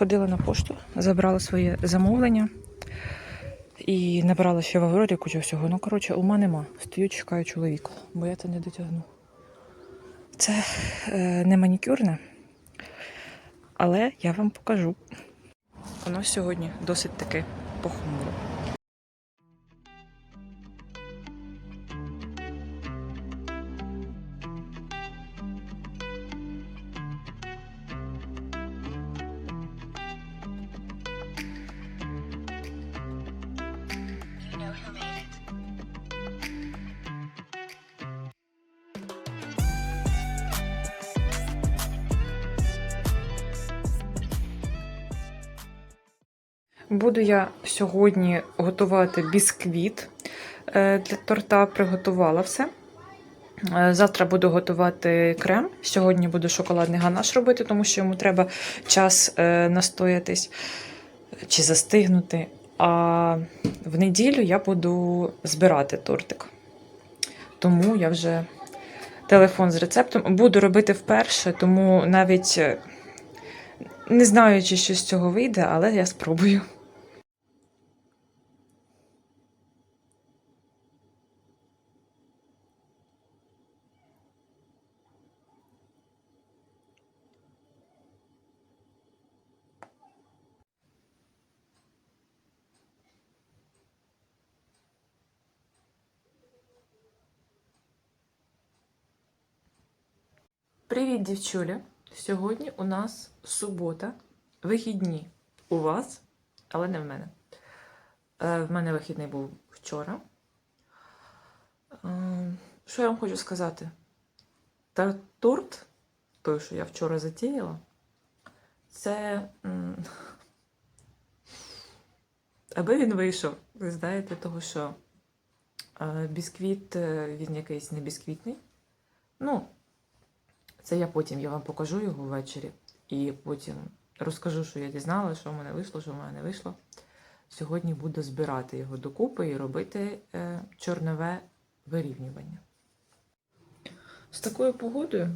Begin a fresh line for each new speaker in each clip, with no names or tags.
сходила на пошту, забрала своє замовлення і набрала ще в Аврорі кучу всього. Ну, коротше, ума нема. Стою, чекаю чоловіка, бо я це не дотягну. Це е, не манікюрне, але я вам покажу. Воно сьогодні досить таки похмуро. Буду я сьогодні готувати бісквіт е, для торта. Приготувала все. Е, Завтра буду готувати крем. Сьогодні буду шоколадний ганаш робити, тому що йому треба час е, настоятись чи застигнути. А в неділю я буду збирати тортик. Тому я вже телефон з рецептом буду робити вперше, тому навіть не знаю, чи щось з цього вийде, але я спробую. Дівчуля! Сьогодні у нас субота, вихідні у вас, але не в мене. Е, В мене вихідний був вчора. Е, Що я вам хочу сказати? Торт, той, що я вчора затіяла, це. Аби він вийшов, ви знаєте, того, що е, бісквіт, е, він якийсь не бісквітний. Ну, це я потім я вам покажу його ввечері і потім розкажу, що я дізнала, що в мене вийшло, що в мене не вийшло. Сьогодні буду збирати його докупи і робити е, чорнове вирівнювання. З такою погодою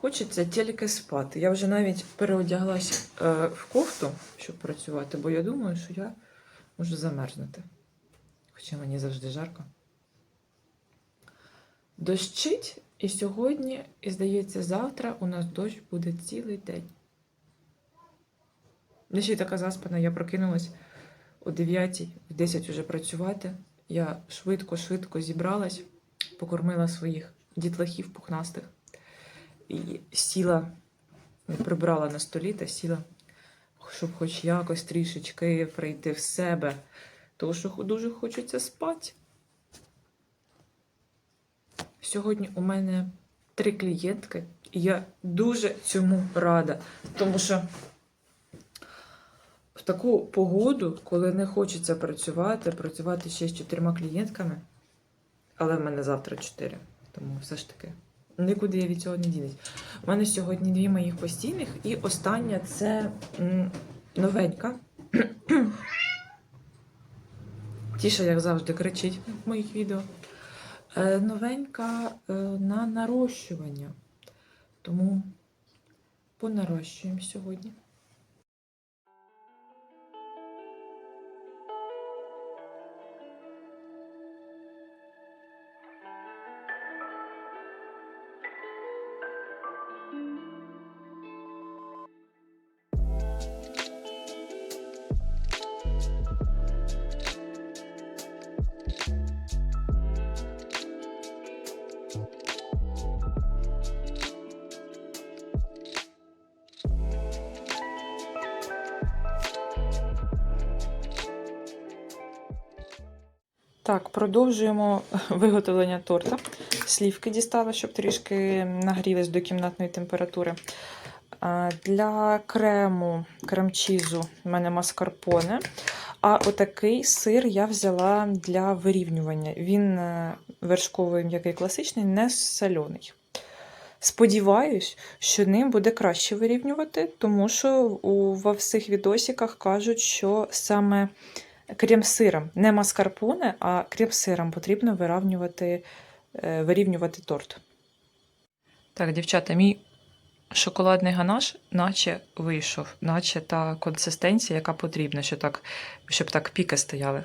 хочеться тільки спати. Я вже навіть переодяглася е, в кофту, щоб працювати, бо я думаю, що я можу замерзнути. Хоча мені завжди жарко. Дощить, і сьогодні, і здається, завтра у нас дощ буде цілий день. Я ще й така заспана, я прокинулась о 9, в 10 вже працювати. Я швидко-швидко зібралась, покормила своїх дітлахів пухнастих і сіла, прибрала на столі та сіла, щоб хоч якось трішечки прийти в себе, тому що дуже хочеться спати. Сьогодні у мене три клієнтки, і я дуже цьому рада, тому що в таку погоду, коли не хочеться працювати, працювати ще з чотирма клієнтками, але в мене завтра чотири, тому все ж таки нікуди я від цього не дінусь. У мене сьогодні дві моїх постійних, і остання це новенька. Тіша, як завжди, кричить в моїх відео. Е, новенька е, на нарощування. Тому понарощуємо сьогодні. Так, продовжуємо виготовлення торта. Слівки дістала, щоб трішки нагрілись до кімнатної температури. Для крему, крем-чізу в мене маскарпоне. А отакий сир я взяла для вирівнювання. Він е, вершковий м'який класичний, не соляний. Сподіваюсь, що ним буде краще вирівнювати, тому що у, во всіх відосиках кажуть, що саме крем-сиром, не маскарпоне, а крем-сиром потрібно вирівнювати, е, вирівнювати торт. Так, дівчата, мій шоколадний ганаш, наче вийшов, наче та консистенція, яка потрібна, щоб так, щоб так піки стояли.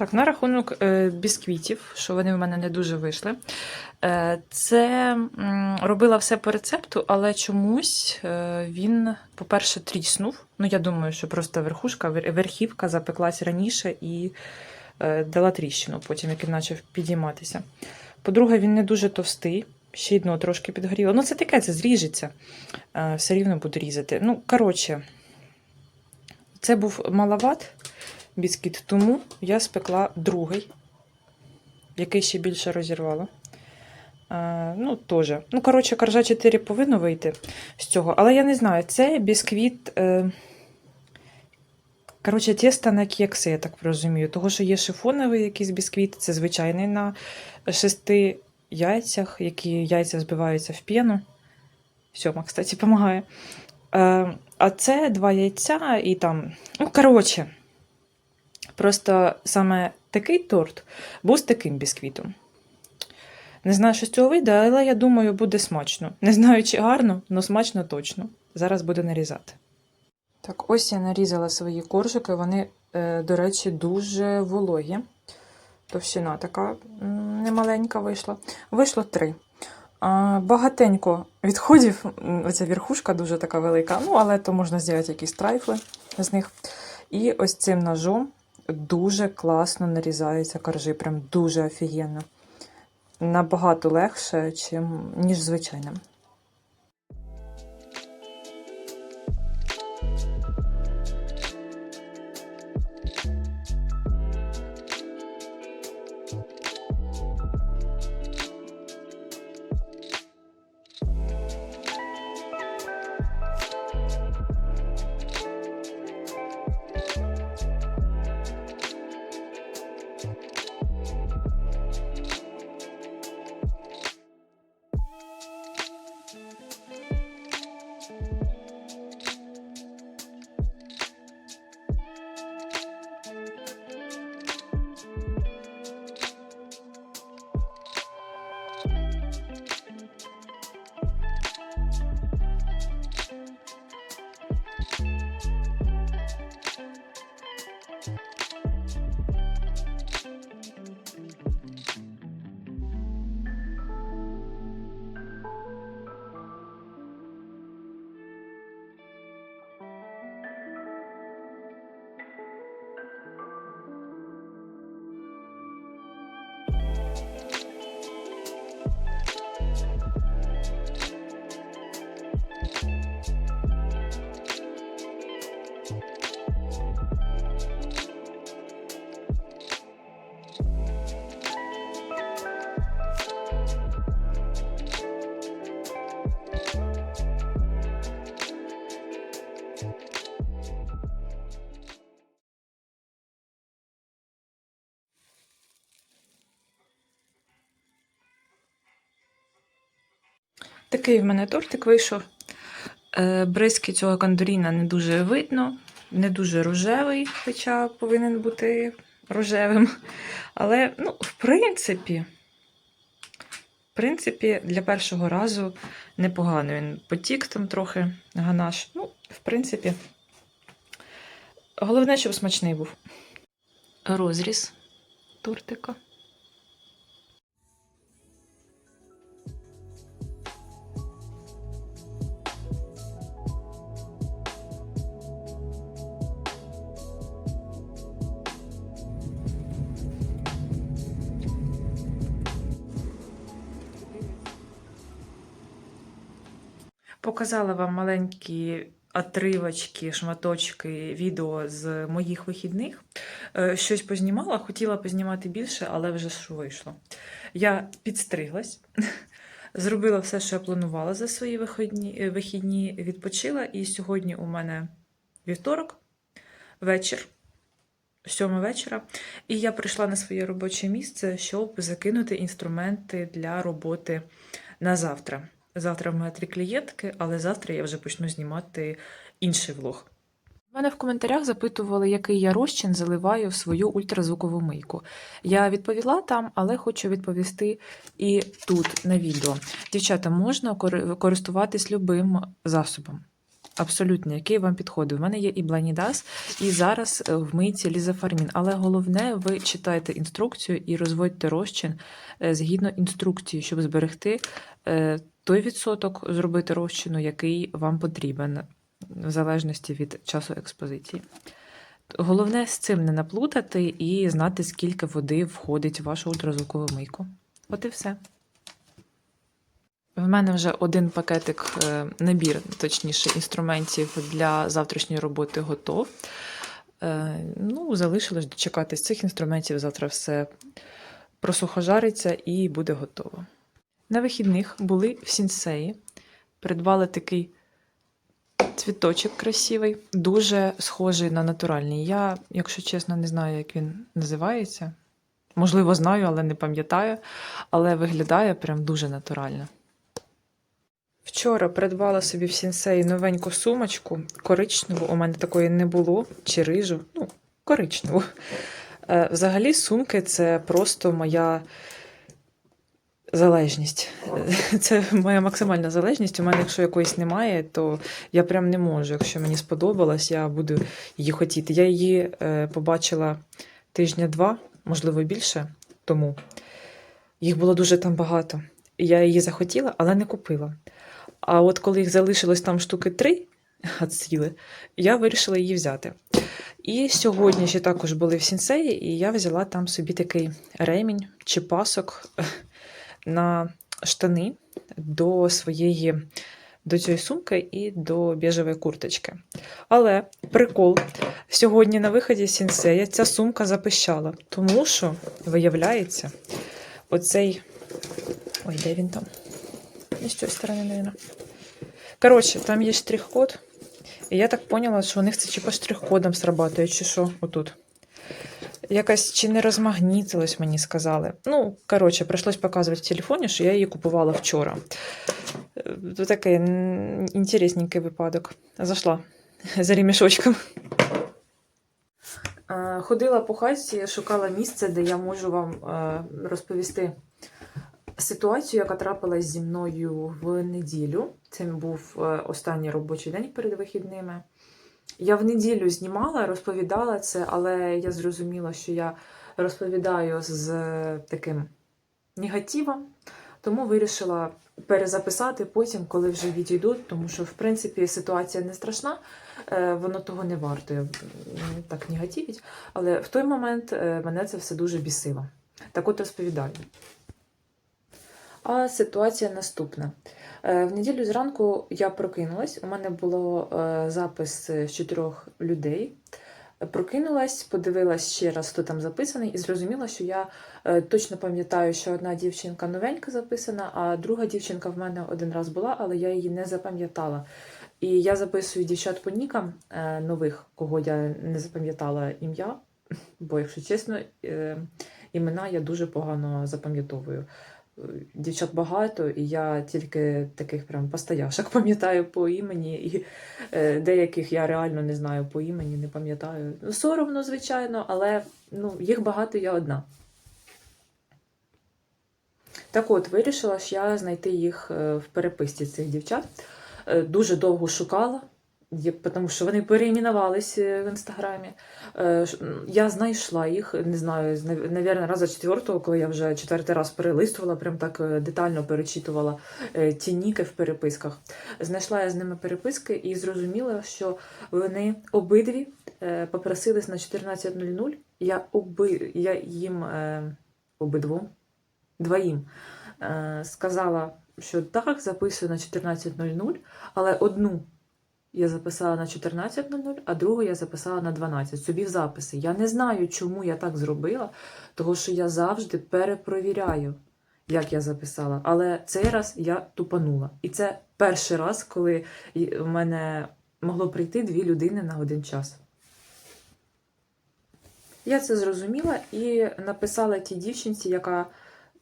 Так, на рахунок е, бісквітів, що вони в мене не дуже вийшли. Е, це робила все по рецепту, але чомусь е, він, по-перше, тріснув. Ну, я думаю, що просто верхушка, верхівка запеклась раніше і дала тріщину, потім як він почав підійматися. По-друге, він не дуже товстий, ще дно трошки підгоріло. Ну, це таке, це зріжеться. Все рівно буду різати. Ну, коротше, це був маловат біскіт, тому я спекла другий, який ще більше розірвало. Е, ну, теж. Ну, коротше, коржа 4 повинно вийти з цього. Але я не знаю, це бісквіт. Е... Коротше, тісто на кекси, я так розумію. Того, що є шифоновий якийсь бісквіт, це звичайний на шести яйцях, які яйця збиваються в п'єну. Сьома, кстати, допомагає. Е, а це два яйця і там. Ну, коротше, просто саме такий торт був з таким бісквітом. Не знаю, що з цього вийде, але я думаю, буде смачно. Не знаю, чи гарно, але смачно точно. Зараз буду нарізати. Так, ось я нарізала свої коржики. Вони, е, до речі, дуже вологі. Товщина така немаленька вийшла. Вийшло три. Багатенько відходів. Оця верхушка дуже така велика. Ну, але то можна зробити якісь трайфли з них. І ось цим ножом дуже класно нарізаються коржі. Прям дуже офігенно. Набагато легше, чим, ніж звичайним. Такий в мене тортик вийшов. Е, Бризки цього кондоріна не дуже видно, не дуже рожевий, хоча повинен бути рожевим. Але, ну, в принципі, в принципі, для першого разу непогано. Він потік там трохи ганаш. Ну, в принципі, головне, щоб смачний був. Розріз тортика. Показала вам маленькі отривочки, шматочки відео з моїх вихідних. Е, Щось познімала, хотіла познімати більше, але вже що вийшло. Я підстриглась, зробила все, що я планувала за свої вихідні, е, вихідні відпочила. І сьогодні у мене вівторок, вечір, сьома вечора. І я прийшла на своє робоче місце, щоб закинути інструменти для роботи на завтра. Завтра в мене три клієнтки, але завтра я вже почну знімати інший влог. Мене в коментарях запитували, який я розчин заливаю в свою ультразвукову мийку. Я відповіла там, але хочу відповісти і тут на відео. Дівчата, можна кори- користуватись любим засобом. Абсолютно, який вам підходить. У мене є і Бланідас, і зараз е, в мийці лізофармін. Але головне, ви читайте інструкцію і розводьте розчин е, згідно інструкції, щоб зберегти е, той відсоток зробити розчину, який вам потрібен, в залежності від часу експозиції. Головне з цим не наплутати і знати, скільки води входить в вашу ультразвукову мийку. От і все. В мене вже один пакетик, е, набір, точніше, інструментів для завтрашньої роботи готов. Е, Ну, залишилось дочекатись цих інструментів. Завтра все просухожариться і буде готово. На вихідних були в сінсеї, придбали такий цвіточок красивий, дуже схожий на натуральний. Я, якщо чесно, не знаю, як він називається. Можливо, знаю, але не пам'ятаю. Але виглядає прям дуже натурально. Вчора придбала собі в сінсеї новеньку сумочку, коричневу. У мене такої не було, чи рижу, ну, коричневу. Е, Взагалі, сумки це просто моя залежність. Це моя максимальна залежність. У мене, якщо якоїсь немає, то я прям не можу. Якщо мені сподобалось, я буду її хотіти. Я її е, побачила тижня два, можливо, більше тому. Їх було дуже там багато. Я її захотіла, але не купила. А от коли їх залишилось там штуки три ціли, я вирішила її взяти. І сьогодні ще також були в сінсеї, і я взяла там собі такий ремінь чи пасок на штани до своєї до цієї сумки і до біжевої курточки. Але прикол, сьогодні на виході сінсея ця сумка запищала, тому що, виявляється, оцей. Ой, де він там? Не з цієї сторони, навіть. Коротше, там є штрих-код. І я так поняла, що у них це чи по штрих-кодам срабатує, чи що отут. Якась чи не розмагнітилось, мені сказали. Ну, коротше, прийшлось показувати в телефоні, що я її купувала вчора. Е, такий інтересненький випадок. Зайшла за ремішочком. Ходила по хаті, шукала місце, де я можу вам е, розповісти ситуацію, яка трапилась зі мною в неділю. Це був е, останній робочий день перед вихідними. Я в неділю знімала, розповідала це, але я зрозуміла, що я розповідаю з таким негативом, тому вирішила перезаписати потім, коли вже відійдуть, тому що, в принципі, ситуація не страшна, е, воно того не вартує м, так негативить. Але в той момент е, мене це все дуже бісило. Так от розповідаю. А ситуація наступна. Е, В неділю зранку я прокинулась. У мене було е, запис з чотирьох людей. Прокинулась, подивилась ще раз, хто там записаний, і зрозуміла, що я е, точно пам'ятаю, що одна дівчинка новенька записана, а друга дівчинка в мене один раз була, але я її не запам'ятала. І я записую дівчат по нікам нових, кого я не запам'ятала ім'я, бо, якщо чесно, імена я дуже погано запам'ятовую. Дівчат багато, і я тільки таких прям постояшок пам'ятаю по імені, і е, деяких я реально не знаю по імені, не пам'ятаю. Ну, соромно, звичайно, але ну, їх багато, я одна. Так от, вирішила ж я знайти їх е, в переписці цих дівчат. Е, Дуже довго шукала, тому що вони переіменувались в інстаграмі. Е, Я знайшла їх, не знаю, навірно, раза четвертого, коли я вже четвертий раз перелистувала, прям так е, детально перечитувала е, ті ніки в переписках. Знайшла я з ними переписки і зрозуміла, що вони обидві попросились на 14.00. Я, оби, я їм обидвом, двоїм сказала, що так, записую на 14.00, але одну я записала на 14.00, а другу я записала на 12. Собі в записи. Я не знаю, чому я так зробила, тому що я завжди перепровіряю, як я записала. Але цей раз я тупанула. І це перший раз, коли в мене могло прийти дві людини на один час. Я це зрозуміла і написала тій дівчинці, яка,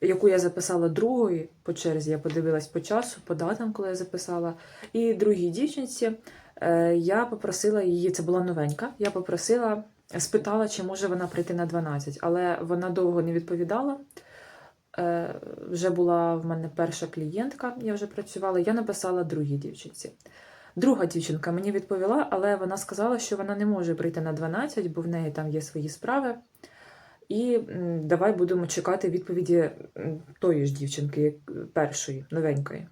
яку я записала другої по черзі. Я подивилась по часу, по датам, коли я записала. І другій дівчинці Е, Я попросила її, це була новенька. Я попросила, спитала, чи може вона прийти на 12, але вона довго не відповідала. Е, Вже була в мене перша клієнтка, я вже працювала. Я написала другій дівчинці. Друга дівчинка мені відповіла, але вона сказала, що вона не може прийти на 12, бо в неї там є свої справи. І давай будемо чекати відповіді тої ж дівчинки, першої, новенької.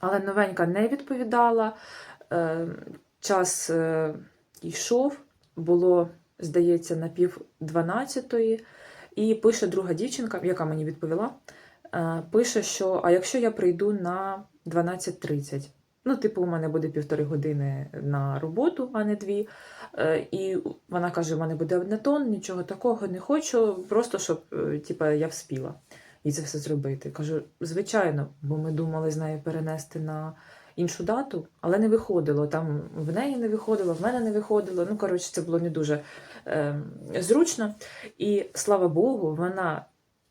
Але новенька не відповідала. Е, Час е, йшов, було, здається, на пів дванадцятої. І пише друга дівчинка, яка мені відповіла, е, пише, що а якщо я прийду на 12.30, ну, типу, у мене буде півтори години на роботу, а не дві. Е, І вона каже: у мене буде одне тон, нічого такого не хочу, просто щоб типу, я вспіла і це все зробити. Кажу, звичайно, бо ми думали з нею перенести на іншу дату, але не виходило. Там в неї не виходило, в мене не виходило. Ну, коротше, це було не дуже е, зручно. І слава Богу, вона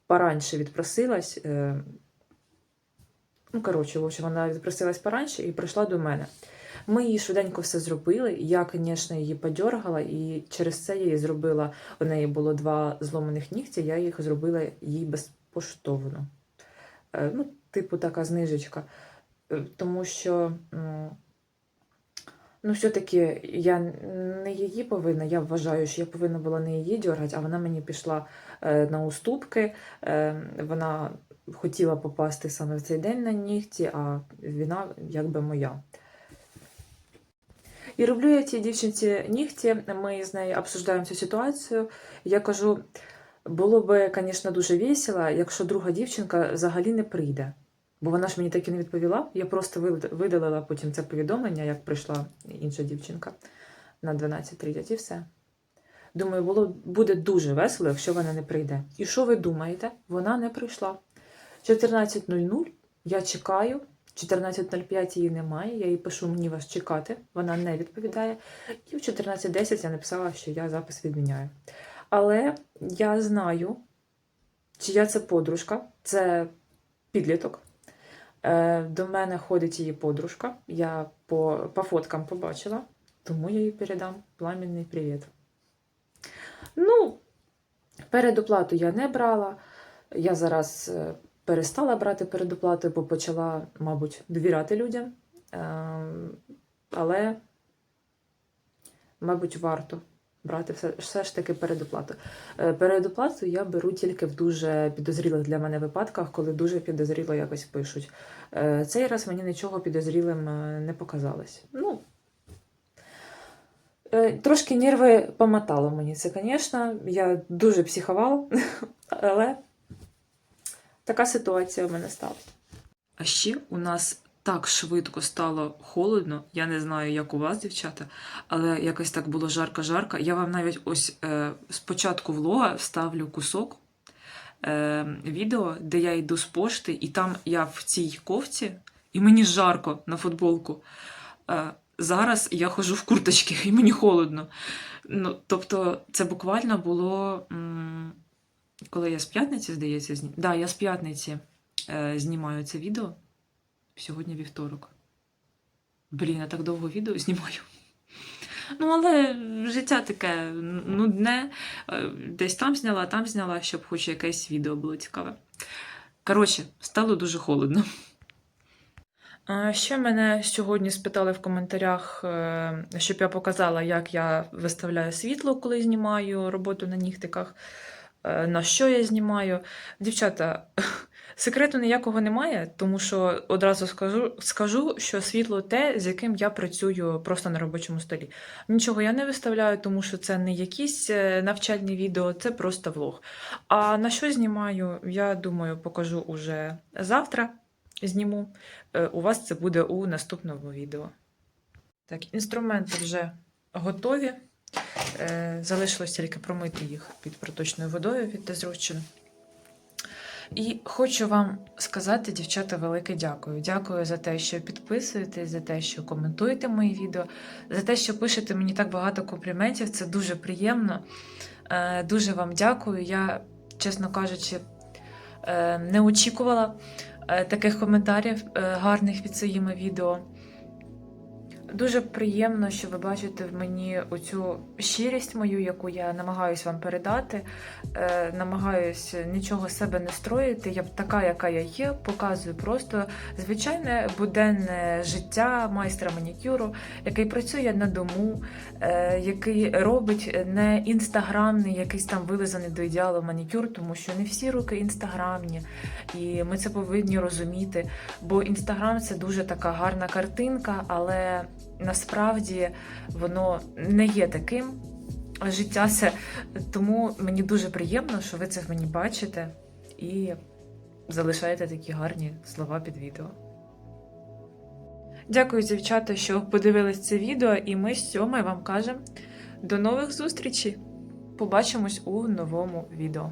пораньше відпросилась. Е, ну, коротше, в общем, вона відпросилась пораньше і прийшла до мене. Ми їй швиденько все зробили. Я, звісно, її подьоргала, і через це я їй зробила. У неї було два зломаних нігті, я їх зробила їй безпоштовно. Е, Ну, типу, така знижечка. Е, Тому що, ну, все-таки я не її повинна, я вважаю, що я повинна була не її дьоргати, а вона мені пішла е, на уступки. Вона хотіла попасти саме в цей день на нігті, а вина якби моя. І роблю я цій дівчинці нігті. Ми з нею обсуждаємо цю ситуацію. Я кажу: було би, звісно, дуже весело, якщо друга дівчинка взагалі не прийде. Бо вона ж мені так і не відповіла. Я просто видалила потім це повідомлення, як прийшла інша дівчинка на 12.30 і все. Думаю, було, буде дуже весело, якщо вона не прийде. І що ви думаєте? Вона не прийшла. 14.00 я чекаю, 14.05 її немає, я їй пишу, мені вас чекати, вона не відповідає. І в 14.10 я написала, що я запис відміняю. Але я знаю, чия це подружка, це підліток. Е, До мене ходить її подружка. Я по, по фоткам побачила, тому я їй передам пламенний привіт. Ну, передоплату я не брала. Я зараз е, перестала брати передоплату, бо почала, мабуть, довіряти людям. Е, Але, мабуть, варто брати все, все ж таки передоплату. Е, Передоплату я беру тільки в дуже підозрілих для мене випадках, коли дуже підозріло якось пишуть. Е, Цей раз мені нічого підозрілим не показалось. Ну, трошки нерви помотало мені це, звісно. Я дуже психувала, але така ситуація в мене сталася. А ще у нас так швидко стало холодно. Я не знаю, як у вас, дівчата, але якось так було жарко-жарко. Я вам навіть ось е, спочатку влога вставлю кусок е, відео, де я йду з пошти, і там я в цій ковці, і мені жарко на футболку. Е, зараз я ходжу в курточці, і мені холодно. Ну, тобто, це буквально було. м, коли я з п'ятниці, здається, зні... да, я з п'ятниці е, знімаю це відео. Сьогодні вівторок. Блін, я так довго відео знімаю. Ну, але життя таке нудне. Е, Десь там зняла, там зняла, щоб хоч якесь відео було цікаве. Коротше, стало дуже холодно. Ще мене сьогодні спитали в коментарях, е, щоб я показала, як я виставляю світло, коли знімаю роботу на нігтиках, на що я знімаю. Дівчата, секрету ніякого немає, тому що одразу скажу, скажу, що світло те, з яким я працюю просто на робочому столі. Нічого я не виставляю, тому що це не якісь е, навчальні відео, це просто влог. А на що знімаю, я думаю, покажу уже завтра. Зніму. Е, У вас це буде у наступному відео. Так, інструменти вже готові. Е, Залишилось тільки промити їх під проточною водою від дезруччин. І хочу вам сказати, дівчата, велике дякую. Дякую за те, що підписуєтесь, за те, що коментуєте мої відео, за те, що пишете мені так багато компліментів. Це дуже приємно. Е, Дуже вам дякую. Я, чесно кажучи, е, не очікувала таких коментарів гарних під своїми відео. Дуже приємно, що ви бачите в мені оцю щирість мою, яку я намагаюсь вам передати. Е, намагаюсь нічого себе не строїти. Я така, яка я є, показую просто звичайне буденне життя майстра манікюру, який працює на дому, е, який робить не інстаграмний, якийсь там вилизаний до ідеалу манікюр, тому що не всі руки інстаграмні, і ми це повинні розуміти. Бо інстаграм це дуже така гарна картинка, але насправді воно не є таким. Життя це тому мені дуже приємно, що ви це в мені бачите і залишаєте такі гарні слова під відео. Дякую, дівчата, що подивились це відео, і ми з Сьомою вам кажемо до нових зустрічей. Побачимось у новому відео.